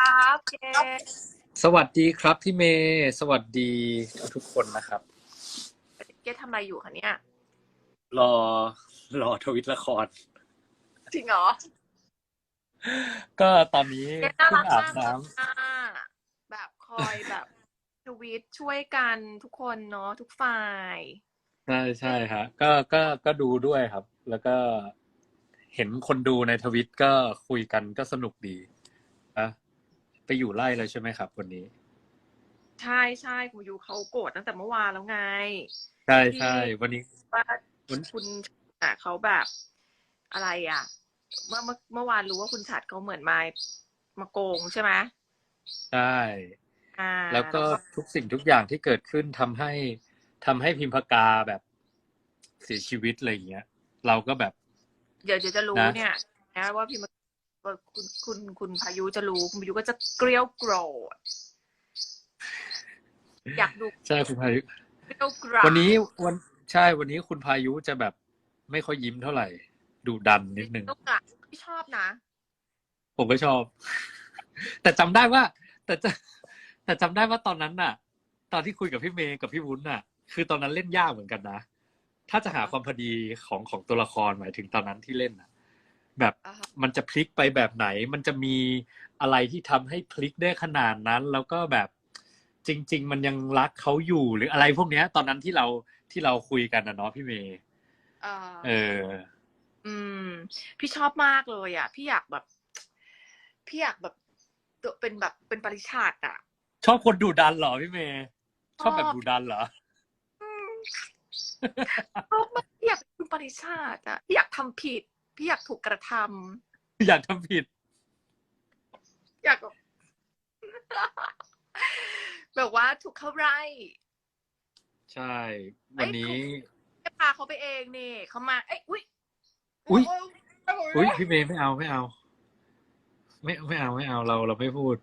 ครับเจสวัสดีครับพี่เมย์สวัสดีทุกๆคนนะครับ เจทำอะไรอยู่คะเนี่ย รอรอทวิตละคร จริงเหรอก็ตอนนี้เจน่าเพิ่รังกอาบมากน้อะแบบคอยแบบทวิตช่วยกันทุกคนเนาะทุกฝ่ายำใช่ใช่ฮะก็ก็ก็ดูด้วยครับ แล้วก็เห็นคนดูในทวิตก็คุยกันก็สนุกดีอะ ไปอยู่ไล่เลยใช่ไหมครับวันนี้ ใช่ใช่คุณยูเขาโกรธตั้งแต่เมื่อวานแล้วไง ใช่ใช่วันนี้ว่าวันคุณอะเขาแบบอะไรอะ เมื่อเมื่อเมื่อวานรู้ว่าคุณฉัดเขาเหมือนมามาโกงใช่ไหมใช่อ่าแล้วก็ทุกสิ่งทุกอย่างที่เกิดขึ้นทำให้ทำให้พิมพากาแบบเสียชีวิตอะไรอย่างเงี้ย เราก็แบบ เดี๋ยวเดี๋ยวจะรู้นะเนี่ยนะว่าพี่มาว่า คุณคุณคุณพายุจะรู้คุณพายุก็จะเกลียวโกรธอยากดูใช่คุณพายุเกลียวกราดวันนี้วันใช่วันนี้คุณพายุจะแบบ ไม่ค่อยยิ้มเท่าไหร่ดุดันนิดนึงเกลียวกราดพี่ชอบนะ ผมก็ชอบ แต่จำได้ว่า แต่จะแต่จำได้ว่าตอนนั้นน่ะ ตอนที่คุยกับพี่เมย์กับพี่วุ้นน่ะ คือตอนนั้นเล่นยากเหมือนกันนะถ้าจะหาความพอดีของของตัวละครหมายถึงตอนนั้นที่เล่นน่ะ แบบอ่าฮะมันจะพลิกไปแบบไหน มันจะมีอะไรที่ทำให้พลิกได้ขนาดนั้น แล้วก็แบบจริง ๆ มันยังรักเขาอยู่หรืออะไรพวกเนี้ย ตอนนั้นที่เราที่เราคุยกันนะเนาะพี่เมย์เอ่อเอออืม พี่ชอบมากเลยอะ พี่อยากแบบ พี่อยากแบบตัวเป็นแบบเป็นปริชาติอะ ชอบคนดุดันเหรอพี่เมย์ชอบแบบดุดันเหรอชอบมากพี่อยากเป็นปริชาติอะพี่อยากทำผิด พี่อยากถูกกระทำอยากทำผิด อยากแบบ แบบว่าถูกเข้าไร่ใช่ วันนี้ จะพาเขาไปเองนี่เขามา เอ้ยอุ้ยอุ๊ยโโอุ้ยพี่เมย์ไม่เอาไม่เอา ไม่ไม่เอาไม่เอาเราเราไม่พูด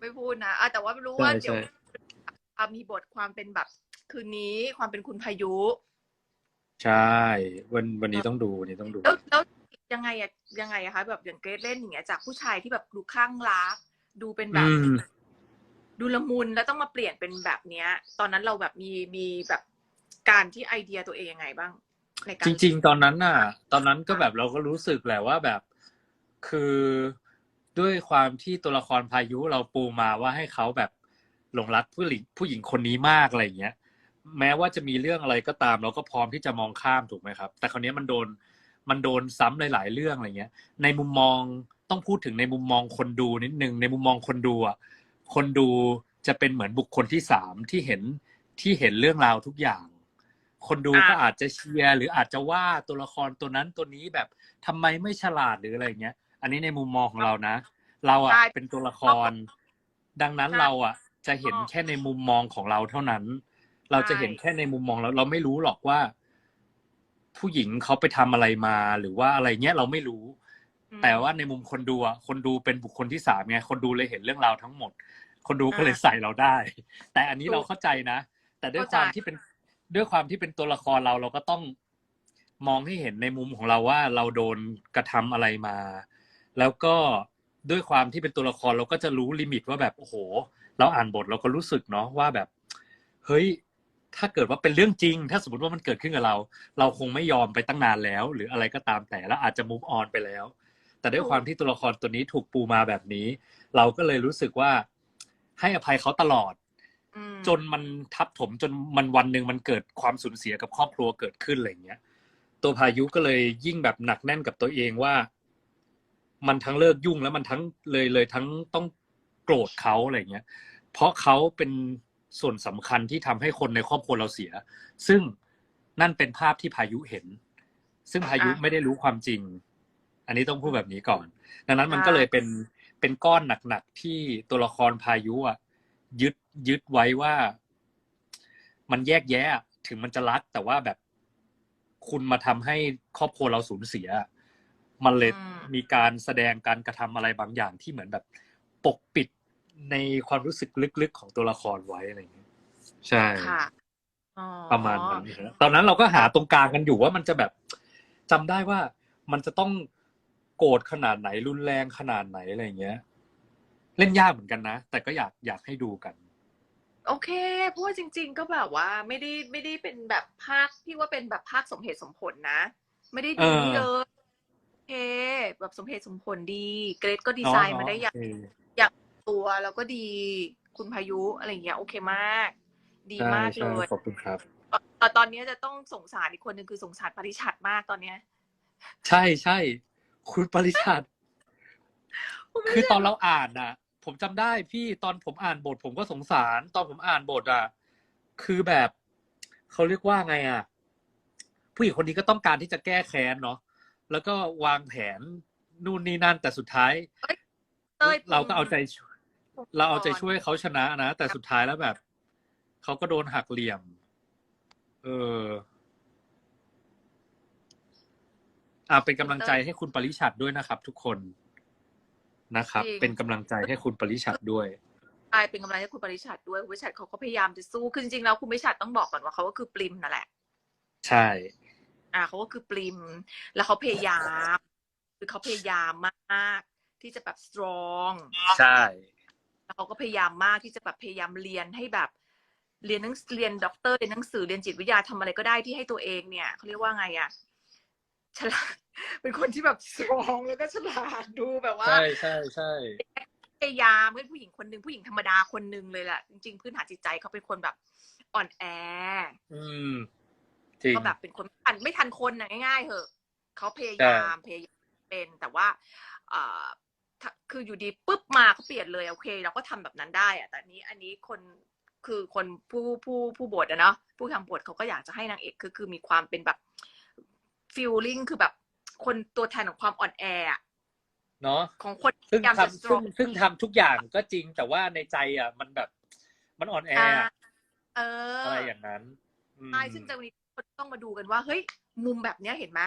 ไม่พูดนะอะแต่ว่ารู้ว่าใช่เดี๋ยวใช่ อะมีบทความเป็นแบบ คืนนี้ความเป็นคุณพายุ ใช่ วันวันนี้ต้องดูวันนี้ต้องดู แล้วแล้ว ยังไงอะยังไงอะคะแบบอย่างเกรซเล่นอย่างเงี้ยจากผู้ชายที่แบบดูข้างรัก ดูเป็นแบบ อืม ดูละมุนแล้วต้องมาเปลี่ยนเป็นแบบเนี้ย ตอนนั้นเราแบบมีมีแบบการที่ไอเดียตัวเองยังไงบ้างในการจริง ๆ ตอนนั้นน่ะ ตอนนั้นก็แบบเราก็รู้สึกแหละว่าแบบ คือด้วยความที่ตัวละครพายุเราปูมาว่าให้เขาแบบหลงรักผู้หญิงผู้หญิงคนนี้มากอะไรอย่างเงี้ย แม้ว่าจะมีเรื่องอะไรก็ตาม เราก็พร้อมที่จะมองข้ามถูกไหมครับ แต่คราวนี้มันโดน มันโดนซ้ำหลาย ๆ เรื่องอะไรเงี้ย ในมุมมองต้องพูดถึงในมุมมองคนดูนิดนึงในมุมมองคนดูอะคนดูจะเป็นเหมือนบุคคลที่สามที่เห็นที่เห็นเรื่องราวทุกอย่าง คนดูก็อาจจะเชียร์หรืออาจจะว่าตัวละครตัวนั้นตัวนี้แบบทำไมไม่ฉลาดหรืออะไรเงี้ย อันนี้ในมุมมองของเรานะ เราอะเป็นตัวละคร ดังนั้นเราอะจะเห็นแค่ในมุมมองของเราเท่านั้น เราจะเห็นแค่ในมุมมองเราเราไม่รู้หรอกว่า ผู้หญิงเขาไปทำอะไรมา หรือว่าอะไรเงี้ยเราไม่รู้อืมแต่ว่าในมุมคนดูอะคนดูเป็นบุคคลที่สามไงคนดูเลยเห็นเรื่องราวทั้งหมด คนดูก็เลยอ่าใส่เราได้ แต่อันนี้ถูกเราเข้าใจนะ แต่ด้วยเข้าคใจวามที่เป็นด้วยความที่เป็นตัวละครเราเราก็ต้องมองให้เห็นในมุมของเราว่าเราโดนกระทำอะไรมา แล้วก็ด้วยความที่เป็นตัวละครเราก็จะรู้ลิมิตว่าแบบโอ้โห เราอ่านบทเราก็รู้สึกเนาะว่าแบบ เฮ้ย ถ้าเกิดว่าเป็นเรื่องจริง ถ้าสมมติว่ามันเกิดขึ้นกับเรา เราคงไม่ยอมไปตั้งนานแล้ว หรืออะไรก็ตามแต่แล้วอาจจะ move on ไปแล้ว แต่ด้วยความที่ตัวละครตัวนี้ถูกปูมาแบบนี้ เราก็เลยรู้สึกว่าให้อภัยเขาตลอดอืมจนมันทับถมจนมันวันหนึ่งมันเกิดความสูญเสียกับครอบครัวเกิดขึ้นอะไรอย่างเงี้ย ตัวพายุก็เลยยิ่งแบบหนักแน่นกับตัวเองว่า มันทั้งเลิกยุ่งแล้วมันทั้งเลยเลยทั้งต้องโกรธเขาอะไรเงี้ย เพราะเขาเป็น ส่วนสำคัญที่ทำให้คนในครอบครัวเราเสีย ซึ่งนั่นเป็นภาพที่พายุเห็น ซึ่งพายุอะไม่ได้รู้ความจริง อันนี้ต้องพูดแบบนี้ก่อน ดังนั้นมันก็เลยเป็นเป็นก้อนหนักๆที่ตัวละครพายุอะยึดยึดไว้ว่า มันแยกแยะอะถึงมันจะรักแต่ว่าแบบคุณมาทำให้ครอบครัวเราสูญเสีย มันเลยอืมมีการแสดงการกระทำอะไรบางอย่างที่เหมือนแบบ ปกปิด ในความรู้สึกลึกๆของตัวละครไว้อะไรอย่างเงี้ยใช่ค่ะอ๋อประมาณนั้นครับตอนนั้นเราก็หาตรงกลางกันอยู่ว่ามันจะแบบจำได้ว่ามันจะต้องโกรธขนาดไหนรุนแรงขนาดไหนอะไรอย่างเงี้ย เล่นยากเหมือนกันนะ แต่ก็อยากอยากให้ดูกัน โอเค เพราะว่าจริง ๆ ก็แบบว่าไม่ได้ไม่ได้เป็นแบบภาคที่ว่าเป็นแบบภาคสมเหตุสมผลนะ ไม่ได้ดีเออ เลยโอเคแบบสมเหตุสมผลดี เกรดก็ดีไซน์มาได้อย่าง โอเค ตัวแล้วก็ดีคุณพายุอะไรอย่างเงี้ยโอเคมาก ดีใช่มากใช่เลยขอบคุณครับแต่ตอนนี้จะต้องสงสารอีกคนหนึ่งคือสงสารปริชัดมากตอนเนี้ย ใช่ใช่คุณปริชัดคือตอนเราอ่านน่ะ ผมจำได้พี่ตอนผมอ่านบท ผมก็สงสาร ตอนผมอ่านบทอะ คือแบบเขาเรียกว่าไงอะ ผู้หญิงคนนี้ก็ต้องการที่จะแก้แค้นเนาะแล้วก็วางแผนนู่นนี่นั่นแต่สุดท้ายเต้ยเราก็เอาใจช่วย เราเอาใจช่วยเขาชนะนะ แต่สุดท้ายแล้วแบบเขาก็โดนหักเหลี่ยม เอออ่าเป็นกำลังใจให้คุณปริชัดด้วยนะครับ ทุกคนนะครับเป็นกำลังใจให้คุณปริชัดด้วยกลายเป็นกำลังใจให้คุณปริชัดด้วยคุณปริชัดเขาก็พยายามจะสู้คือจริงๆแล้วคุณปริชัดต้องบอกก่อนว่าเขาก็คือปริมนั่นแหละ ใช่ อ่าเขาก็คือปริม แล้วเขาพยายาม คือเขาพยายามมาก ที่จะแบบ strong ใช่แล้ว เขาก็พยายามมากที่จะแบบพยายามเรียนให้แบบ เรียนหนังเรียนด็อกเตอร์เรียนหนังสือเรียนจิตวิทยาทำอะไรก็ได้ที่ให้ตัวเองเนี่ยเขาเรียกว่าไงอะฉลาดเป็นคนที่แบบ strong แล้วก็ฉลาดดูแบบว่าใช่ใช่ใช่พยายามเป็นผู้หญิงคนหนึ่งผู้หญิงธรรมดาคนหนึ่งเลยแหละจริงๆพื้นฐานจิตใจเขาเป็นคนแบบอ่อนแอ อืมจริงก็แบบเป็นคนไม่ทันไม่ทันคนนะง่ายๆเหอะเขาพยายามพยายามเป็นแต่ว่าเอ่อถ้า คืออยู่ดีปุ๊บมาเขาเปลี่ยนเลยโอเค เราก็ทำแบบนั้นได้อะแต่อันนี้อันนี้คนคือคนผู้ผู้ผู้บทอะเนาะผู้ทำบทเขาก็อยากจะให้นางเอกคือคือมีความเป็นแบบฟีลลิ่งคือแบบคนตัวแทนของความอ่อนแออะเนาะของคนซึ่งพยายามจะทำซึ่ง strong ซึ่งทำทุกอย่างก็จริงแต่ว่าในใจอะ มันแบบ มันอ่อนแออ่าอะเอออะไรอย่างนั้นอืมใช่ซึ่งจะวันนี้คนต้องมาดูกันว่า เฮ้ย มุมแบบเนี้ยเห็นไหม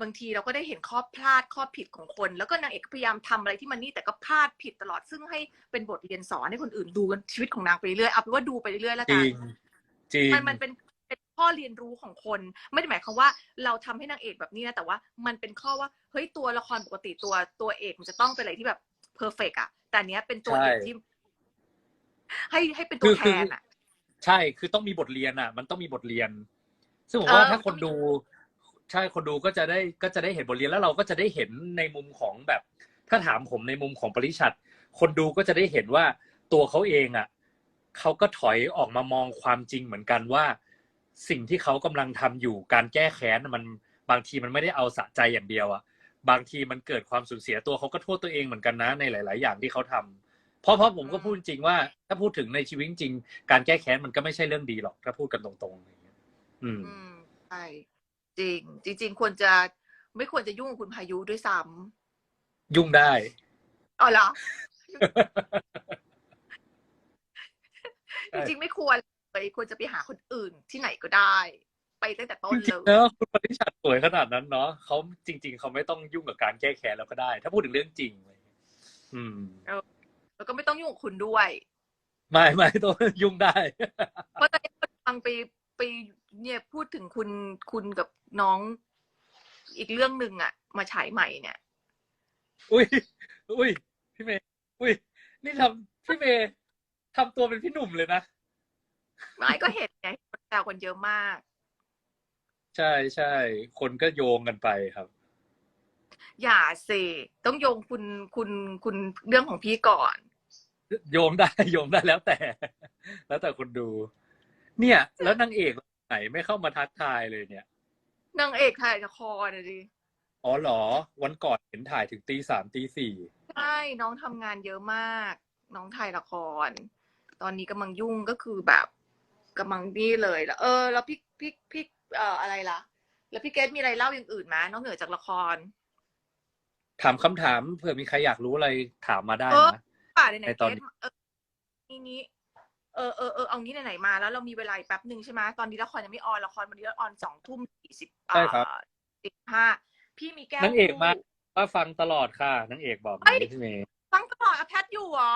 บางทีเราก็ได้เห็นข้อพลาดข้อผิดของคน แล้วก็นางเอกก็พยายามทำอะไรที่มันนี่แต่ก็พลาดผิดตลอดซึ่งให้เป็นบทเรียนสอนให้คนอื่นดูกันชีวิตของนางไปเรื่อยเอาเป็นว่าดูไปเรื่อยแล้วจกัรินงจริงมันมันเป็นเป็นข้อเรียนรู้ของคน ไม่ได้หมายความว่าเราทำให้นางเอกแบบนี้นะแต่ว่ามันเป็นข้อว่าเฮ้ยตัวละครปกติตัวตัวเอกมันจะต้องเป็นอะไรที่แบบเพอร์เฟกอะแต่อันเนี้ยเป็นตัวเอกใช่ที่ให้ให้เป็นตัวแทนอะใช่คือต้องมีบทเรียนอะมันต้องมีบทเรียน ซึ่งผมว่าเออถ้าคนดู ใช่คนดูก็จะได้ก็จะได้เห็นบทเรียนแล้วเราก็จะได้เห็นในมุมของแบบ ถ้าถามผมในมุมของปริชัดคนดูก็จะได้เห็นว่าตัวเขาเองอะเขาก็ถอยออกมามองความจริงเหมือนกันว่า สิ่งที่เขากำลังทำอยู่การแก้แค้นมันบางทีมันไม่ได้เอาสะใจอย่างเดียวอะบางทีมันเกิดความสูญเสียตัวเขาก็โทษตัวเองเหมือนกันนะในหลาย ๆ อย่างที่เขาทำเพราะเพราะผมก็พูดจริงว่า ถ้าพูดถึงในชีวิตจริง การแก้แค้นมันก็ไม่ใช่เรื่องดีหรอกถ้าพูดกันตรงๆอะไรอย่างเงี้ยอืมใช่ จริง จริง ๆ ควรจะไม่ควรจะยุ่งกับคุณพายุด้วยซ้ำยุ่งได้อ๋อเหรอใช่จริงๆไม่ควรเลยควรจะไปหาคนอื่นที่ไหนก็ได้ ไปตั้งแต่ต้นจริงเลๆยแล้วคุณปริชัดสวยขนาดนั้นเนาะเขาจริง ๆเขาไม่ต้องยุ่งกับการแก้แค้นแล้วก็ได้ ถ้าพูดถึงเรื่องจริงอะไรอย่างเงี้ยอืม แล้วก็ไม่ต้องยุ่งกับคุณด้วย ไม่ไม่ต้องยุ่งได้ เพราะตอนนี้ฟังไปไป เนี่ยพูดถึงคุณคุณกับน้องอีกเรื่องหนึ่งอะมาฉายใหม่เนี่ย อุ้ย อุ้ย พี่เมย์ อุ้ย นี่ทำพี่เมย์ทำตัวเป็นพี่หนุ่มเลยนะไม่ก็เห็นไงคนแซวกันเยอะมาก ใช่ใช่คนก็โยงกันไปครับ อย่าสิต้องโยงคุณคุณคุณเรื่องของพี่ก่อน โยงได้ โยงได้แล้วแต่ แล้วแต่คนดู เนี่ย แล้วนางเอก ไหนไม่เข้ามาทักทายเลยเนี่ย นางเอกถ่ายละครนะดิอ๋อเหรอ วันก่อนเห็นถ่ายถึงตีสามตีสี่ใช่น้องทำงานเยอะมาก น้องถ่ายละคร ตอนนี้กำลังยุ่งก็คือแบบกำลังนี่เลยแล้วเออ แล้วพี่พี่พี่เอ่ออะไรล่ะ แล้วพี่เกดมีอะไรเล่าอย่างอื่นไหมนอกเหนือจากละคร ถามคำถามเผื่อมีใครอยากรู้อะไรถามมาได้เออนะ ป่าไหนในๆตอนเกดเออนี่นี้ เออเออเออเอางี้ไหนๆมาแล้วเรามีเวลาอีกแป๊บหนึ่งใช่ไหมตอนนี้ละครยังไม่ออนละครวันนี้ออนสองทุ่มสี่สิบใช่ครับ สิบห้าพี่มีแก้วนางเอกมาคู่ว่าฟังตลอดค่ะนางเอกบอกเฮ้ยนี้พี่เมย์ฟังตลอดอะแพทอยู่เหรอ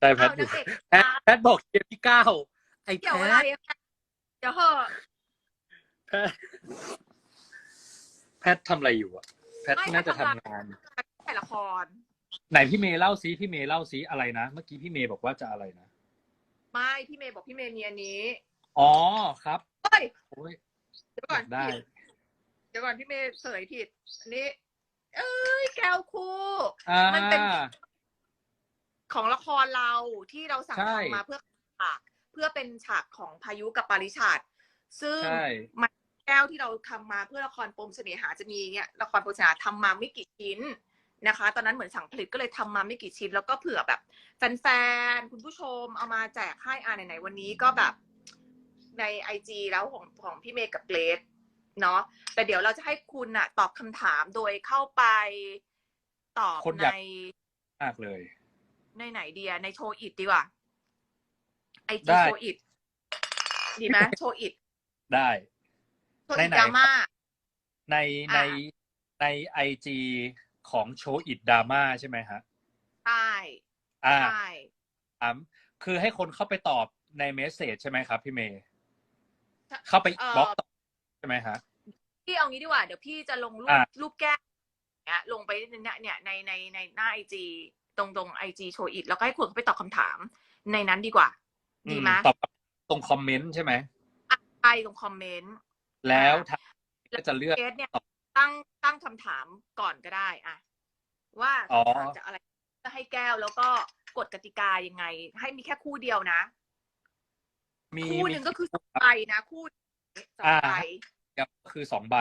ใช่แพทอ้าวอยู่นางเอกแพทแพทบอกเทียที่เก้าไอ้แพเกี่ยวอะไรทอะแพทเดี๋ยวเหอะแพทแพททำอะไรอยู่อะแพทน่าจะทำงาน ถ่ายละคร ไหนพี่เมย์เล่าซิพี่เมย์เล่าซิอะไรนะ เมื่อกี้พี่เมย์บอกว่าจะอะไรนะ ไม่พี่เมย์บอกพี่เมย์มีอันนี้อ๋อครับเฮ้ยโอ้ยเดี๋ยวก่อนได้ ผิดเดี๋ยวก่อนพี่เมย์เสยผิดอันนี้ เอ้ยแก้วคู่ อ่ามันเป็น ของละครเราที่เราสั่งใช่ ทำมาเพื่อฉากเพื่อเป็นฉากของพายุกับปาริชาติซึ่ง ใช่ แก้วที่เราทำมาเพื่อละครปมเสน่หาจะมีเนี่ยละครปมเสน่หาทำมาไม่กี่ชิ้น นะคะ ตอนนั้นเหมือนสั่งผลิตก็เลยทำมาไม่กี่ชิ้น แล้วก็เผื่อแบบแฟนๆคุณผู้ชมเอามาแจกให้อ่าไหนๆวันนี้ก็แบบในไอจีแล้วของของพี่เมย์กับเกรซเนาะแต่เดี๋ยวเราจะให้คุณอะตอบคำถามโดยเข้าไปตอบคนอในยากมากเลย ในไหนเดียในโชว์อิดดีกว่าไอได้จีโชว์อิดดีไหมโชว์อิดได้โชว์อิดไหนๆดราม่าในอะในในไอจี ของโชว์อิดดราม่าใช่ไหมฮะใช่อ่าใช่ถามคือให้คนเข้าไปตอบในเมสเซจใช่ไหมครับ พี่เมย์เข้าไปบล็อกตอบใช่ไหมฮะพี่เอางี้ดีกว่า เดี๋ยวพี่จะลงรูปอะรูปแก้วเนี่ยลงไปเนี่ยเนี่ยในในในหน้าไอจีตรงตรงไอจีโชว์อิดแล้วก็ให้คนเข้าไปตอบคำถาม ในนั้นดีกว่า ดีไหมอืตอบตรงคอมเมนต์ใช่ไหมใช่ตรงคอมเมนต์แล้วทางก็จะเลือกเกสเนี่ย ตั้งตั้งคำถามก่อนก็ได้อะว่าอ๋อคำถามจะอะไรจะให้แก้วแล้วก็กฎกติกายังไง ให้มีแค่คู่เดียวนะมีคู่หนึ่งก็คือสองใบนะคู่สองใบก็คือสองใบ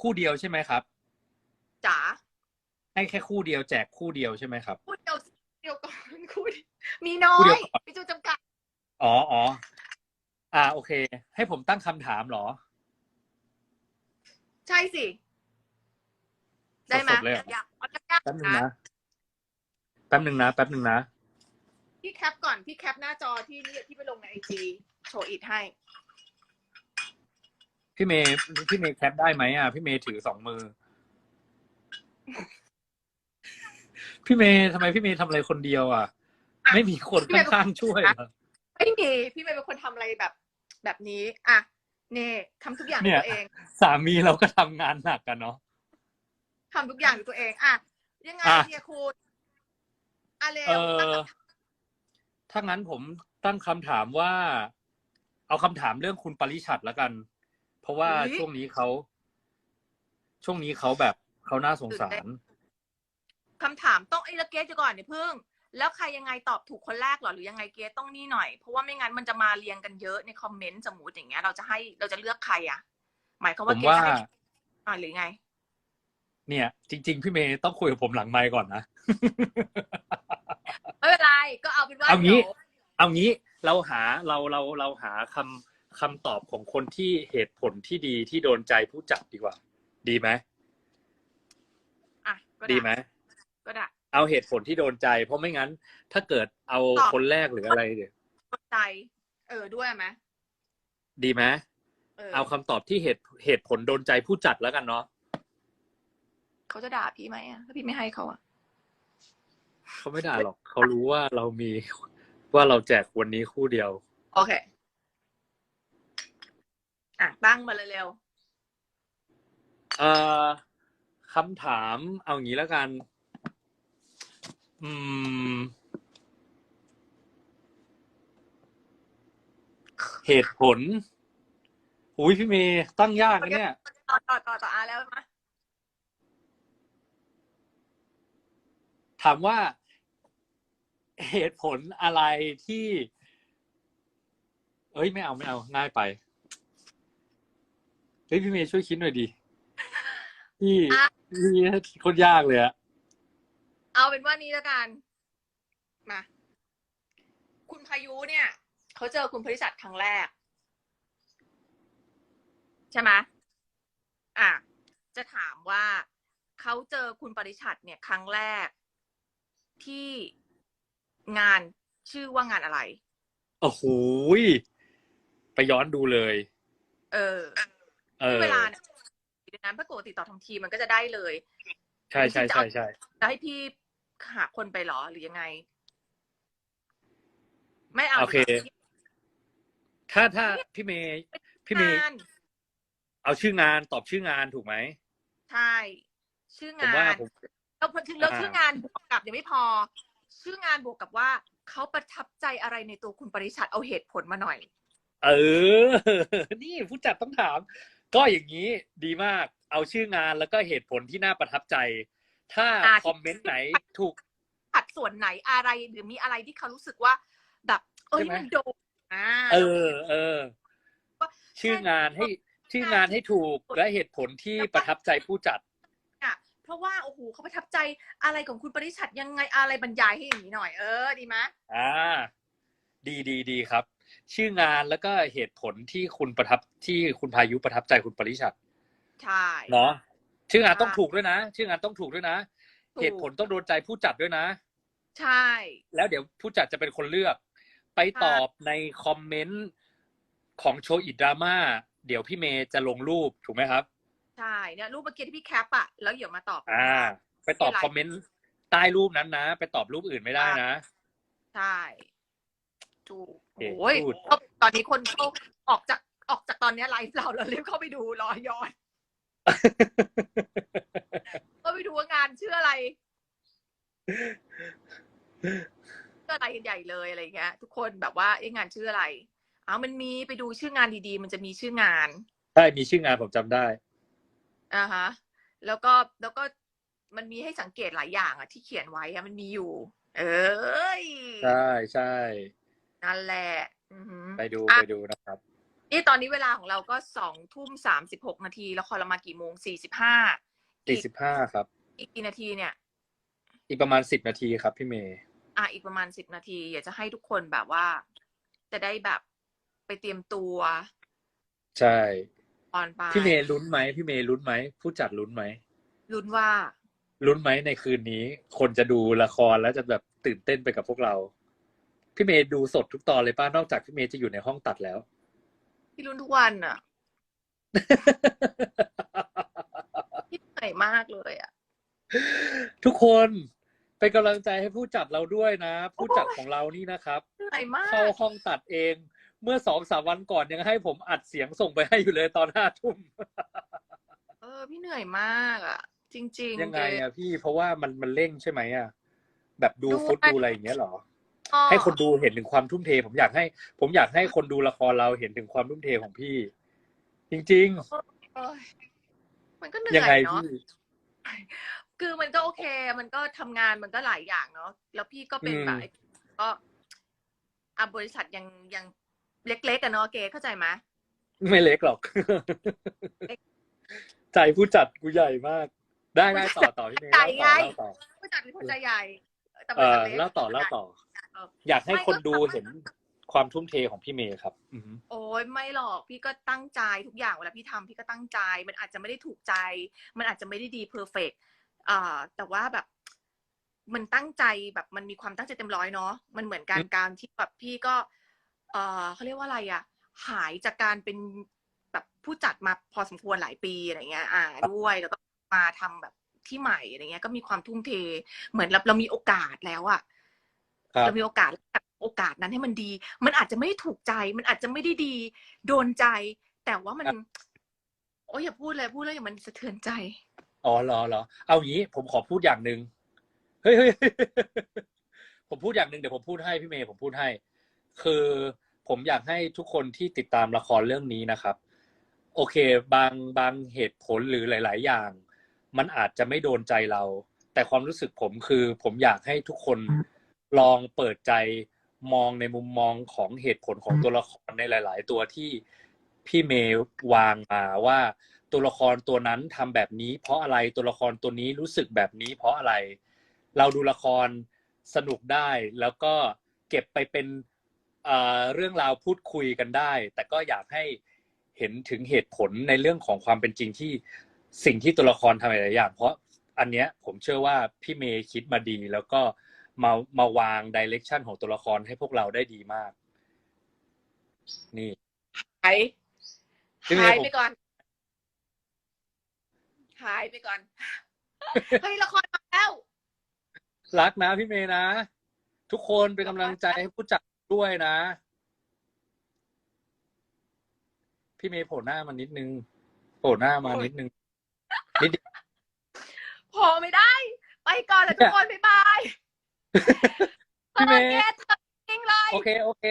คู่เดียวใช่ไหมครับจ๋าให้แค่คู่เดียวแจกคู่เดียวใช่ไหมครับคู่เดียวเดียวก่อนคู่เดียวมีน้อคู่เดียยวก่อนมีจุดจำกัดอ๋ออ๋ออ่า โอเค ให้ผมตั้งคำถามเหรอ ใช่สิ ได้ไหมสดๆเลยเหรออยากเอายากแป๊บนึงๆนะ แป๊บนึงนะ แป๊บนึงนะ พี่แคปก่อนพี่แคปหน้าจอที่นี่ที่ไปลงในไอจีโชว์อิดให้ พี่เมย์พี่เมย์แคปได้ไหมอะ พี่เมย์ถือสองมือ พี่เมย์ทำไมพี่เมย์ทำอะไรคนเดียวอะ ไม่มีคนข้างๆช่วยเหรอ ไม่มีพี่เมย์เป็นคนทำอะไรแบบแบบนี้ อะเน่ทำทุกอย่างเนี่ด้วยยตัวเอง สามีเราก็ทำงานหนักกันเนาะ ทำทุกอย่างด้วยตัวเองอะยังไงอะเนี่ยคุณอะเร็เอวตั้งอคำถามถ้างั้นผมตั้งคำถามว่า เอาคำถามเรื่องคุณปริชัดแล้วกัน เพราะว่าช่วงนี้เขาช่วงนี้เขาแบบเขาน่าสงสาร คำถามต้องไอ้ละเกสจะก่อนเนี่ยเพิ่ง แล้วใครยังไงตอบถูกคนแรกเหรอหรือยังไงเกสต้องนี่หน่อย เพราะว่าไม่งั้นมันจะมาเรียงกันเยอะในคอมเมนต์สมมติอย่างเงี้ยเราจะให้เราจะเลือกใครอะ หมายความผว่ามเกสว่า จะให้อ่าหรือไง เนี่ย จริง ๆ พี่เมย์ต้องคุยกับผมหลังไมค์ก่อนนะ ไม่เป็นไรก็เอาเป็นว่าเอางี้เดี๋ยวเอางี้เราหาเราเราเราหาคำคำตอบของคนที่เหตุผลที่ดีที่โดนใจผู้จัดดีกว่า ดีไหมอะก็ดีไหมก็ได้ เอาเหตุผลที่โดนใจ เพราะไม่งั้น ถ้าเกิดเอาตอบ คนแรกหรืออะไรเดี๋ยวเข้าใจ เออด้วยไหมดีไหมเออเอาคำตอบที่เหตุเหตุผลโดนใจผู้จัดแล้วกันเนาะ เขาจะด่าพี่ไหมอะถ้าพี่ไม่ให้เขาอะเขาไม่ด่าหรอกเขารู้ว่าเรามีว่าเราแจกวันนี้คู่เดียว โอเค อะ ตั้งมาเลยเร็วเอ่อคำถามเอางี้แล้วกัน อืม เหตุผลอุ้ยพี่เมย์ตั้งยากนะเนี่ย ต่อต่อต่อต่ออาแล้วมาามว่าเหตุผลอะไรที่ เอ้ยไม่เอาไม่เอาง่ายไปเฮ้ยพี่เมย์ช่วยคิดหน่อยดิพี่พี่โคนยากเลยอะเอาเป็นว่านี้แล้วกันมาคุณพายุเนี่ยเขาเจอคุณพริษัทครั้งแรก ใช่ไหมอะจะถามว่าเขาเจอคุณปริชัดเนี่ยครั้งแรก ที่งานชื่อว่างานอะไร โอ้โหยไปย้อนดูเลย เออเออเวลาเนี่ยดังนั้นถ้าปกติต่อทำทีมันก็จะได้เลยใช่ใช่ใช่ใช่จะให้พี่หาคนไปเหรอหรือยังไง ไม่เอาโอเคดีกว่าถ้าถ้าพี่เมย์พี่เมย์งานเอาชื่องานตอบชื่องานถูกไหมใช่ ชื่อผมงาว่านผมแล้วแล้วถึงแล้วอ่าชื่องานบวกกับยังไม่พอ ชื่องานบวกกับว่าเขาประทับใจอะไรในตัวคุณปริชัดเอาเหตุผลมาหน่อย เออ นี่ผู้จัดต้องถาม ก็อย่างนี้ดีมาก เอาชื่องานแล้วก็เหตุผลที่น่าประทับใจ ถ้าอ่าคอมเมนต์ไหนถูกขัดส่วนไหนอะไรหรือมีอะไรที่เขารู้สึกว่า แบบ เอ้ยใช่ไหมมันโดนอ่าเออ เออ ชื่องานให้ชื่องานให้ถูกและเหตุผลที่ประทับใจผู้จัดอะ เพราะว่าโอ้โหเขาประทับใจอะไรของคุณปริชัดยังไงอะไรบรรยายให้อย่างนี้หน่อยเออดีไหมอ่าดีดีดีครับ ชื่องานแล้วก็เหตุผลที่คุณประทับที่คุณพายุประทับใจคุณปริชัดใช่เนาะชื่องานต้องถูกด้วยนะ ชื่องานต้องถูกด้วยนะถูกเหตุผลต้องโดนใจผู้จัดด้วยนะ ใช่ แล้วเดี๋ยวผู้จัดจะเป็นคนเลือก ไปตอบในคอมเมนต์ของโชว์อิดราม่าเดี๋ยวพี่เมย์จะลงรูปถูกไหมครับ ใช่เนี่ยรูปเมื่อกี้ที่พี่แคปอะแล้วเดี๋ยวมาตอบอ่า ไปตอบไม่เป็นไรคอมเมนต์ใต้รูปนั้นนะ ไปตอบรูปอื่นไม่ได้นะ ใช่ถูกโอเคโอ้ยพูดตอนนี้คนเข้าออกจากออกจากตอนเนี้ยไลฟ์เราเราเรีบเข้าไปดูรอย้อนก็ไปดูว่างานชื่ออะไรชื่ออะไรกันใหญ่เลยอะไรเงี้ย ทุกคนแบบว่าเอ๊ะงานชื่ออะไรอ้าวมันมีไปดูชื่องานดีๆ มันจะมีชื่องานใช่มีชื่องานผมจำได้ อ่าฮะแล้วก็แล้วก็มันมีให้สังเกตหลายอย่างอะที่เขียนไว้อะมันมีอยู่ เอ้ยใช่ใช่นั่นแหละอือหือไปดูอะไปดูนะครับ นี่ตอนนี้เวลาของเราก็สองทุ่มสามสิบหกนาทีละครเรามากี่โมงสี่สิบห้าสี่สิบห้าครับ อีกกี่นาทีเนี่ย อีกประมาณสิบนาทีครับพี่เมย์อะอีกประมาณสิบนาที อยากจะให้ทุกคนแบบว่า จะได้แบบไปเตรียมตัว ใช่ ออนไปพี่เมย์ลุ้นไหมพี่เมย์ลุ้นไหมผู้จัดลุ้นไหมลุ้นว่าลุ้นไหมในคืนนี้ คนจะดูละครแล้วจะแบบตื่นเต้นไปกับพวกเรา พี่เมย์ดูสดทุกตอนเลยป้านอกจากพี่เมย์จะอยู่ในห้องตัดแล้ว พี่ลุ้นทุกวันอะ พี่เหนื่อยมากเลยอะ ทุกคนเป็นกำลังใจให้ผู้จัดเราด้วยนะ ผู้จัดของเรานี่นะครับ เหนื่อยมาก เข้าห้องตัดเอง เมื่อสองสามวันก่อนยังให้ผมอัดเสียงส่งไปให้อยู่เลยตอนห้าทุ่มเออพี่เหนื่อยมากอะ จริง ๆ ยังไงเกอะพี่เพราะว่ามันมันเร่งใช่ไหมอะแบบดูดูฟุตไปดูอะไรอย่างเงี้ยเหรอก็ให้คนดูเห็นถึงความทุ่มเท ผมอยากให้ ผมอยากให้คนดูละครเราเห็นถึงความทุ่มเทของพี่ จริงเอ้ยมันก็เหนื่ๆยังไงอยเนาะพี่คือมันก็โอเค มันก็ทำงานมันก็หลายอย่างเนาะแล้วพี่ก็เป็นอืมแบบก็อะบริษัทยังยัง เล็กๆกันเนาะเกเข้าใจไหมไม่เล็กหรอก ใจผู้จัดกูใหญ่มาก ได้ได้ต่อต่อพี่เมย์ใจเล่าไงต่อเล่าต่อบริษัทเป็นคนใจใหญ่แต่บเอริษัอทเล็กเล่าต่อเล่าต่อเอออยากให้ไม่คนดูก็เห็นความทุ่มเทของพี่เมย์ครับอือหือโอ้ยไม่หรอกพี่ก็ตั้งใจทุกอย่างเวลาพี่ทำพี่ก็ตั้งใจ มันอาจจะไม่ได้ถูกใจ มันอาจจะไม่ได้ดีเพอร์เฟกอ่าแต่ว่าแบบมันตั้งใจแบบมันมีความตั้งใจเต็มร้อยเนาะมันเหมือนการการที่แบบพี่ก็ เออเขาเรียกว่าอะไรอะหายจากการเป็นแบบผู้จัดมาพอสมควรหลายปีอะไรเงี้ย อ่า ด้วยแล้วก็มาทำแบบที่ใหม่อะไรเงี้ย ก็มีความทุ่มเท เหมือนเราเรามีโอกาสแล้วอะครับเรามีโอกาสแล้วโอกาสนั้นให้มันดี มันอาจจะไม่ถูกใจ มันอาจจะไม่ได้ดี โดนใจ แต่ว่ามัน โอ้ยอย่าพูดเลยพูดแล้วอย่ามันสะเทือนใจ อ๋อเหรอเหรอเอางี้ ผมขอพูดอย่างหนึ่งเฮ้ยเฮ้ยผมพูดอย่างหนึ่งเดี๋ยวผมพูดให้พี่เมย์ผมพูดให้ คือผมอยากให้ทุกคนที่ติดตามละครเรื่องนี้นะครับ โอเค บางบางเหตุผลหรือหลาย ๆ อย่าง มันอาจจะไม่โดนใจเรา แต่ความรู้สึกผมคือ ผมอยากให้ทุกคนลองเปิดใจมองในมุมมองของเหตุผลของตัวละครในหลาย ๆ ตัวที่พี่เมย์วางมาว่าตัวละครตัวนั้นทำแบบนี้ เพราะอะไรตัวละครตัวนี้รู้สึกแบบนี้ เพราะอะไร เราดูละครสนุกได้แล้วก็เก็บไปเป็น เอ่อเรื่องราวพูดคุยกันได้ แต่ก็อยากให้เห็นถึงเหตุผลในเรื่องของความเป็นจริงที่สิ่งที่ตัวละครทำหลายๆอย่าง เพราะอันเนี้ยผมเชื่อว่าพี่เมย์คิดมาดี แล้วก็มามาวางดิเรกชันของตัวละครให้พวกเราได้ดีมาก นี่หายพี่เมย์หายผมไปก่อนหายไปก่อนเฮ้ยละครมาแล้ว รักนะพี่เมย์นะ ทุกคนเป็นกำลังใจให้ผู้จัด ด้วยนะ พี่เมย์โผล่หน้ามานิดนึงโผล่หน้ามานิดนึงนิดเดียวพอไม่ได้ ไปก่อนเลยทุกคนบ๊ายบายพี่เมย์เปิดเกตจริงเลยโอเค โอเค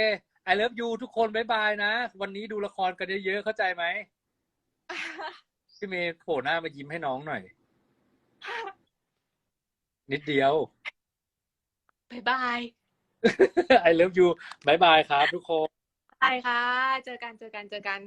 I love you ทุกคนบ๊ายบายนะ วันนี้ดูละครกันเยอะๆเข้าใจไหมพี่เมย์โผล่หน้ามายิ้มให้น้องหน่อย นิดเดียว บ๊ายบาย I love you บายบายครับทุกคนบายค่ะ เจอกันเจอกันเจอกัน